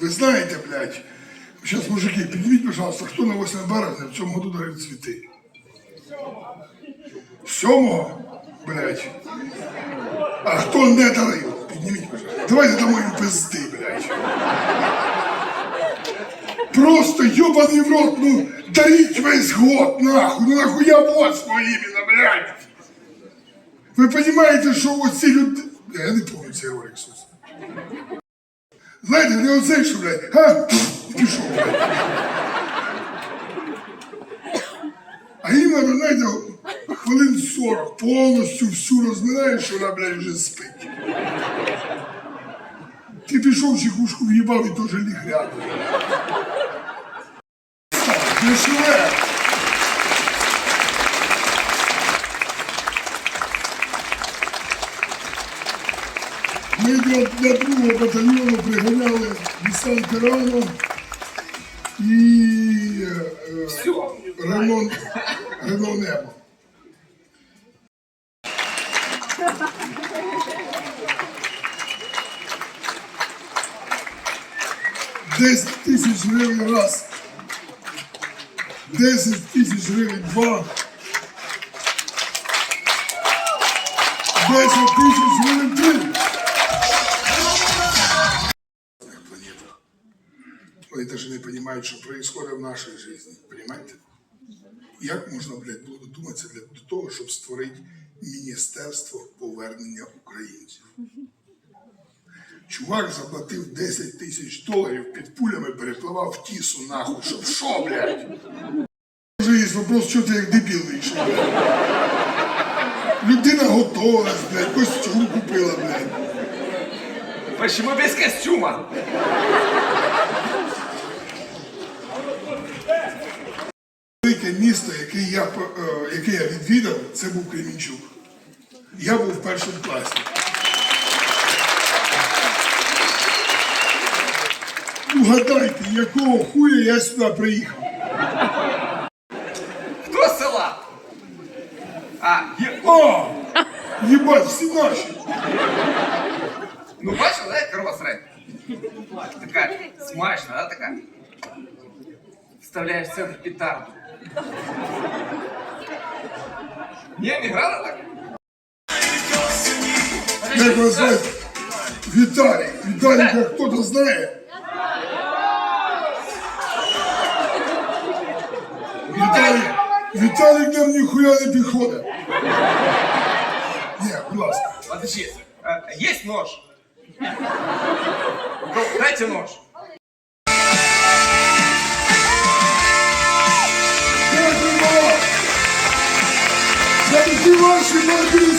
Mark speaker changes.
Speaker 1: Ви знаєте, блядь, зараз, мужики, підніміть, пожалуйста, хто на 8 березня в цьому году дарив цвіти? Сьомого? Блядь. А хто не дарив? Підніміть, пожалуйста. Давайте дамо їм пизди, блядь. Просто ёбаный в рот, ну, дарить весь год, нахуй, ну нахуя вот іменно, блядь. Ви розумієте, що оці люди... Я не пам'ятаю цей ролик, Сус. Знаєте, не оцей, що, блядь, га? Пішов. А іменно, знаєте, хвилин 40 повністю всю розминаєш, що вона, блядь, вже спить. Ти пішов чекушку в'їбав і теж ліг рядом. Дешеве! Ми для, другого батальйону приганяли десант рано і е, Рено Небо. Десять тисяч гривень раз. Десять тисяч гривень два. Десять тисяч гривень три. Они даже не понимают, что происходит в нашей жизни. Понимаете? Як можна, блядь, було додуматися для до того, щоб створити Міністерство повернення українців? Чувак заплатив 10 тисяч доларів під пулями перепливав в тісу нахуй. Щоб що, блядь? Вже є вопрос, що ти як дебіл вийшов. Людина готовилась, блядь, костюм купила, блядь.
Speaker 2: Почему без костюма?
Speaker 1: Велике місто, яке я, е, яке я відвідав, це був Кремінчук. Я був в першому класі. Угадайте, якого хуя я сюди приїхав?
Speaker 2: Хто з села? А, є...
Speaker 1: О! Єбать, всі наші!
Speaker 2: ну бачила, да, корова срать? Така смачна, да, така? Вставляєш в центр петарду. Не, не грала так?
Speaker 1: Як вас звати? Віталій. Віталіка хто-то знає? Віталій, Віталік нам ніхуя не підходить. Ні, будь ласка.
Speaker 2: Подожди, а, есть нож? У кого- Дайте нож.
Speaker 1: Thank you.